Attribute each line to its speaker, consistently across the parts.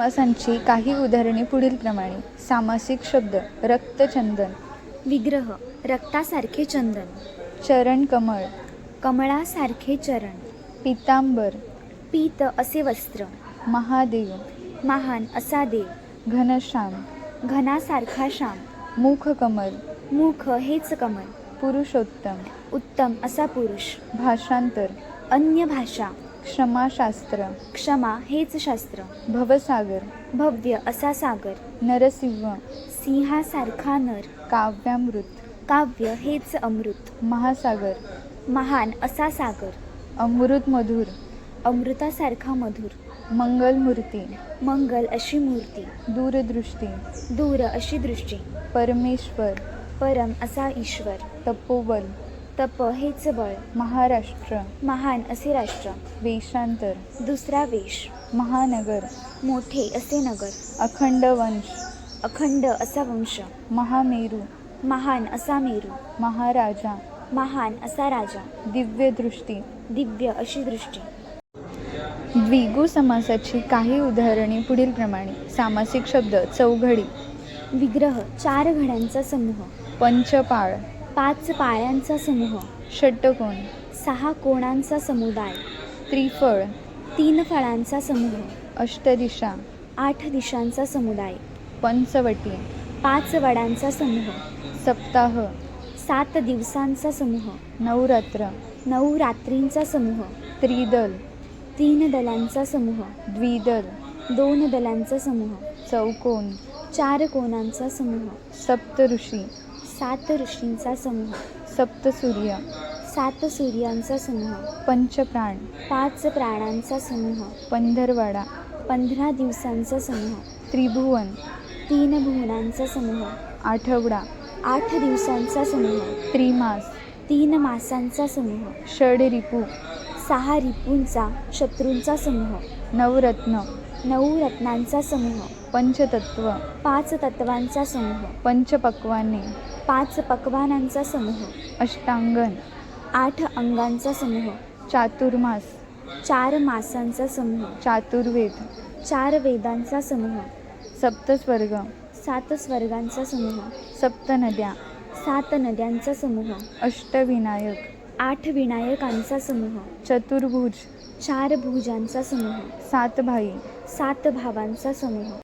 Speaker 1: समासांची काही उदाहरणे पुढीलप्रमाणे सामासिक शब्द रक्तचंदन
Speaker 2: विग्रह रक्तासारखे चंदन.
Speaker 1: चरण कमळ.
Speaker 2: कमळासारखे चरण.
Speaker 1: पितांबर.
Speaker 2: पीत असे वस्त्र.
Speaker 1: महादेव.
Speaker 2: महान असा देव.
Speaker 1: घनश्याम.
Speaker 2: घनासारखा श्याम.
Speaker 1: मुख कमल.
Speaker 2: मुख हेच कमल.
Speaker 1: पुरुषोत्तम.
Speaker 2: उत्तम असा पुरुष.
Speaker 1: भाषांतर.
Speaker 2: अन्य भाषा.
Speaker 1: क्षमाशास्त्र.
Speaker 2: क्षमा हेच शास्त्र.
Speaker 1: भवसागर.
Speaker 2: भव्य असा सागर.
Speaker 1: नरसिंह.
Speaker 2: सिंहासारखा नर.
Speaker 1: काव्यामृत.
Speaker 2: काव्य हेच अमृत.
Speaker 1: महासागर.
Speaker 2: महान असा सागर.
Speaker 1: अमृत मधुर
Speaker 2: अमृतासारखा मधुर.
Speaker 1: मंगलमूर्ती.
Speaker 2: मंगल अशी मूर्ती.
Speaker 1: दूरदृष्टी.
Speaker 2: दूर अशी दृष्टी.
Speaker 1: परमेश्वर.
Speaker 2: परम असा ईश्वर.
Speaker 1: तपोबल.
Speaker 2: तप हेच बळ.
Speaker 1: महाराष्ट्र.
Speaker 2: महान असे राष्ट्र.
Speaker 1: वेशांतर.
Speaker 2: दुसरा वेश.
Speaker 1: महानगर.
Speaker 2: मोठे असे नगर.
Speaker 1: अखंड वंश.
Speaker 2: अखंड असा वंश.
Speaker 1: महामेरू.
Speaker 2: महान असा मेरू.
Speaker 1: महाराजा.
Speaker 2: महान असा राजा.
Speaker 1: दिव्य दृष्टी.
Speaker 2: दिव्य अशी दृष्टी.
Speaker 1: द्विगु समासाची काही उदाहरणे पुढीलप्रमाणे सामासिक शब्द चौघडी.
Speaker 2: विग्रह चार घड्यांचा समूह.
Speaker 1: पंचपाळ.
Speaker 2: पाच पाळ्यांचा समूह.
Speaker 1: षट्कोण
Speaker 2: सहा कोणांचा समुदाय.
Speaker 1: त्रिफळ.
Speaker 2: तीन फळांचा समूह.
Speaker 1: अष्टदिशा
Speaker 2: आठ दिशांचा समुदाय.
Speaker 1: पंचवटी.
Speaker 2: पाच वडांचा समूह.
Speaker 1: सप्ताह.
Speaker 2: सात दिवसांचा समूह.
Speaker 1: नवरात्र.
Speaker 2: नऊ रात्रींचा समूह.
Speaker 1: त्रिदल.
Speaker 2: तीन दलांचा समूह.
Speaker 1: द्विदल.
Speaker 2: दोन दलांचा समूह.
Speaker 1: चौकोन.
Speaker 2: चार कोणांचा समूह.
Speaker 1: सप्तऋषी.
Speaker 2: सात ऋषींचा समूह.
Speaker 1: सप्तसूर्य
Speaker 2: सात सूर्यांचा समूह.
Speaker 1: पंचप्राण.
Speaker 2: पाच प्राणांचा समूह.
Speaker 1: पंधरवाडा.
Speaker 2: पंधरा दिवसांचा समूह.
Speaker 1: त्रिभुवन.
Speaker 2: तीन भुवनांचा समूह.
Speaker 1: आठवडा.
Speaker 2: आठ दिवसांचा समूह.
Speaker 1: त्रिमास.
Speaker 2: तीन मासांचा समूह.
Speaker 1: षडरिपू
Speaker 2: सहा रिपूंचा शत्रूंचा समूह.
Speaker 1: नवरत्न.
Speaker 2: नऊ रत्नांचा समूह.
Speaker 1: पंचतत्व.
Speaker 2: पाच तत्वांचा समूह.
Speaker 1: पंचपक्वाने.
Speaker 2: पाच पक्वानांचा समूह.
Speaker 1: अष्टांगण.
Speaker 2: आठ अंगांचा समूह.
Speaker 1: चातुर्मास.
Speaker 2: चार मासांचा समूह.
Speaker 1: चातुर्वेद.
Speaker 2: चार वेदांचा समूह.
Speaker 1: सप्तस्वर्ग.
Speaker 2: सात स्वर्गांचा समूह.
Speaker 1: सप्तनद्या.
Speaker 2: सात नद्यांचा समूह.
Speaker 1: अष्टविनायक.
Speaker 2: आठ विनायकांचा समूह.
Speaker 1: चतुर्भुज.
Speaker 2: चार भुजांचा समूह.
Speaker 1: सात भाई.
Speaker 2: सात भावांचा समूह.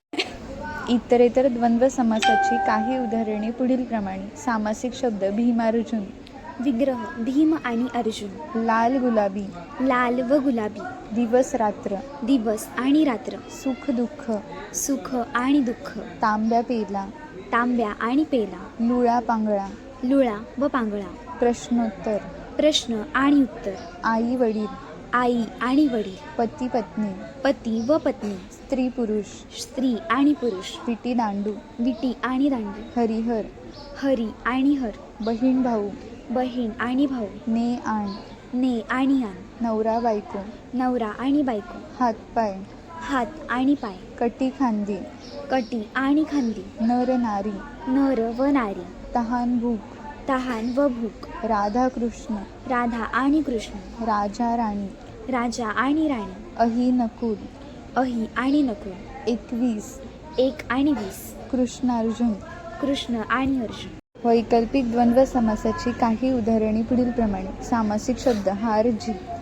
Speaker 1: इतरेतर द्वंद्व समासाची काही उदाहरणे पुढीलप्रमाणे सामासिक शब्द भीमार्जुन.
Speaker 2: विग्रह भीम आणि अर्जुन.
Speaker 1: लाल गुलाबी.
Speaker 2: लाल व गुलाबी.
Speaker 1: दिवस रात्र.
Speaker 2: दिवस आणि रात्र.
Speaker 1: सुख दुःख.
Speaker 2: सुख आणि दुःख.
Speaker 1: तांब्या पेला.
Speaker 2: तांब्या आणि पेला.
Speaker 1: लुळा पांगळा.
Speaker 2: लुळा व पांगळा.
Speaker 1: प्रश्नोत्तर.
Speaker 2: प्रश्न आणि उत्तर.
Speaker 1: आई वडील.
Speaker 2: आई आणि वडील
Speaker 1: पती पत्नी.
Speaker 2: पती व पत्नी
Speaker 1: स्त्री पुरुष.
Speaker 2: स्त्री आणि पुरुष
Speaker 1: विटी दांडू.
Speaker 2: विटी आणि दांडू
Speaker 1: हरिहर.
Speaker 2: हरी आणि हर
Speaker 1: बहीण भाऊ.
Speaker 2: बहीण आणि भाऊ
Speaker 1: ने आण
Speaker 2: ने आणि आण
Speaker 1: नवरा बायको.
Speaker 2: नवरा आणि बायको
Speaker 1: हातपाय
Speaker 2: हात आणि पाय
Speaker 1: कटी खांदी.
Speaker 2: कटी आणि खांदी
Speaker 1: नर नारी.
Speaker 2: नर व नारी
Speaker 1: तहान भूक.
Speaker 2: तहान व भूक
Speaker 1: राधा कृष्ण.
Speaker 2: राधा आणि कृष्ण
Speaker 1: राजा राणी.
Speaker 2: राजा आणि राणी.
Speaker 1: अहि नकुल.
Speaker 2: अही आणि नकुल.
Speaker 1: एकवीस.
Speaker 2: एक आणि वीस.
Speaker 1: कृष्णार्जुन
Speaker 2: कृष्ण आणि अर्जुन.
Speaker 1: वैकल्पिक द्वंद्व समासाची काही उदाहरणे पुढीलप्रमाणे. सामासिक शब्द हार जीत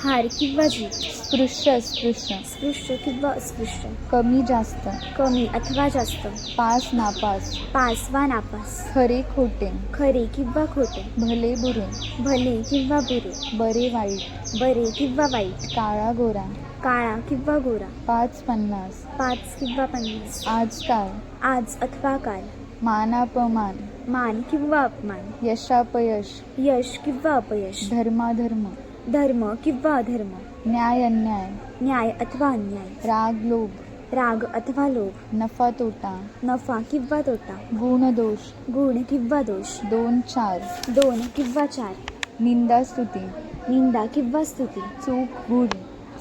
Speaker 2: हार किंवा जीत?
Speaker 1: स्पृश्य अस्पृश्य
Speaker 2: स्पृश्य किंवा अस्पृश्य?
Speaker 1: कमी जास्त.
Speaker 2: कमी अथवा जास्त?
Speaker 1: पास नापास.
Speaker 2: पास वा नापास?
Speaker 1: खरे खोटे.
Speaker 2: खरे किंवा खोटे?
Speaker 1: भले बुरे.
Speaker 2: भले किंवा बुरे?
Speaker 1: बरे वाईट.
Speaker 2: बरे किंवा वाईट?
Speaker 1: काळा गोरा.
Speaker 2: काळा किंवा गोरा?
Speaker 1: पाच पन्नास.
Speaker 2: पाच किंवा पन्नास?
Speaker 1: आजकाल
Speaker 2: आज अथवा काल?
Speaker 1: मानापमान
Speaker 2: मान किंवा अपमान?
Speaker 1: यशापयश.
Speaker 2: यश किंवा अपयश?
Speaker 1: धर्माधर्म.
Speaker 2: धर्म किंवा अधर्म?
Speaker 1: न्याय अन्याय.
Speaker 2: न्याय अथवा अन्याय.
Speaker 1: राग लोभ.
Speaker 2: राग अथवा लोभ.
Speaker 1: नफा तोटा.
Speaker 2: नफा किंवा तोटा.
Speaker 1: गुण दोष.
Speaker 2: गुण किंवा दोष.
Speaker 1: दोन चार.
Speaker 2: दोन किंवा चार.
Speaker 1: निंदा स्तुती.
Speaker 2: निंदा किंवा स्तुती.
Speaker 1: चूक भूल.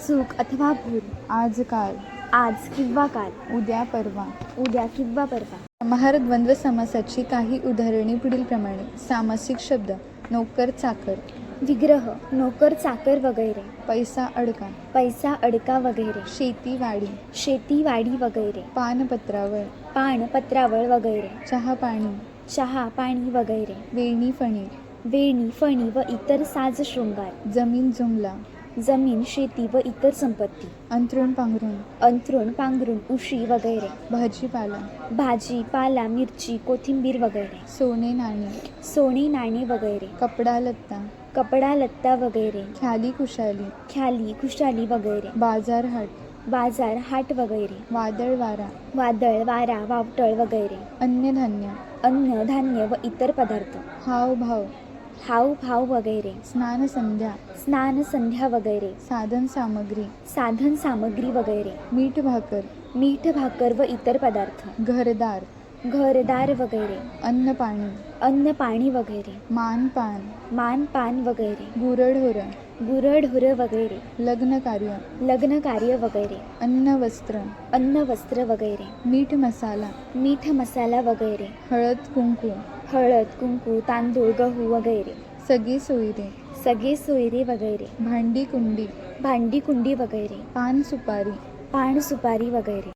Speaker 2: सुख अथवा भूल.
Speaker 1: आजकाल
Speaker 2: आज किंवा काल.
Speaker 1: उद्या परवा.
Speaker 2: उद्या किंवा परवा.
Speaker 1: समाहार द्वंद्व समासाची काही उदाहरणे पुढीलप्रमाणे. सामासिक शब्द. नोकर चाकर.
Speaker 2: विग्रह नोकर चाकर वगैरे.
Speaker 1: पैसा अडका.
Speaker 2: पैसा अडका वगैरे.
Speaker 1: शेतीवाडी
Speaker 2: शेतीवाडी वगैरे.
Speaker 1: पानपत्रावळ.
Speaker 2: पान पत्रावळ वगैरे.
Speaker 1: चहा पाणी.
Speaker 2: चहा पाणी वगैरे.
Speaker 1: वेणी फणी
Speaker 2: वेणी फणी व इतर साज शृंगार.
Speaker 1: जमीन जुमला.
Speaker 2: जमीन शेती व इतर संपत्ती.
Speaker 1: अंथरूण पांघरूण.
Speaker 2: अंथरूण पांघरूण उशी वगैरे.
Speaker 1: भाजीपाला.
Speaker 2: भाजी पाला मिरची कोथिंबीर वगैरे.
Speaker 1: सोने नाणे.
Speaker 2: सोने नाणे वगैरे.
Speaker 1: कपडा लत्ता.
Speaker 2: कपडा लत्ता वगैरे.
Speaker 1: ख्याली खुशाली.
Speaker 2: ख्याली खुशाली वगैरे.
Speaker 1: बाजार हाट.
Speaker 2: बाजार हाट वगैरे.
Speaker 1: वादळ वारा.
Speaker 2: वादळ वारा वावटळ वगैरे.
Speaker 1: अन्नधान्य
Speaker 2: अन्न धान्य व इतर पदार्थ.
Speaker 1: हाव भाव.
Speaker 2: हाव भाव वगैरे.
Speaker 1: स्नान संध्या.
Speaker 2: स्नान संध्या वगैरे.
Speaker 1: साधन सामग्री.
Speaker 2: साधन सामग्री वगैरे.
Speaker 1: मीठ भाकर.
Speaker 2: मीठ भाकर व इतर पदार्थ.
Speaker 1: घरदार.
Speaker 2: घरदार वगैरे.
Speaker 1: अन्न पाणी
Speaker 2: अन्न पाणी वगैरे.
Speaker 1: मान पान
Speaker 2: मान पान वगैरे.
Speaker 1: गुरढोर.
Speaker 2: गुरढोर वगैरे.
Speaker 1: लग्न कार्य
Speaker 2: लग्न कार्य वगैरे.
Speaker 1: अन्न वस्त्र
Speaker 2: अन्न वस्त्र वगैरे.
Speaker 1: मीठ मसाला.
Speaker 2: मीठ मसाला वगैरे.
Speaker 1: हळद कुंकू.
Speaker 2: हळद कुंकू तांदूळ गहू वगैरे.
Speaker 1: सगळी सोयरे.
Speaker 2: सगळे सोयरे वगैरे.
Speaker 1: भांडी कुंडी.
Speaker 2: भांडी कुंडी वगैरे.
Speaker 1: पान सुपारी.
Speaker 2: पान सुपारी वगैरे.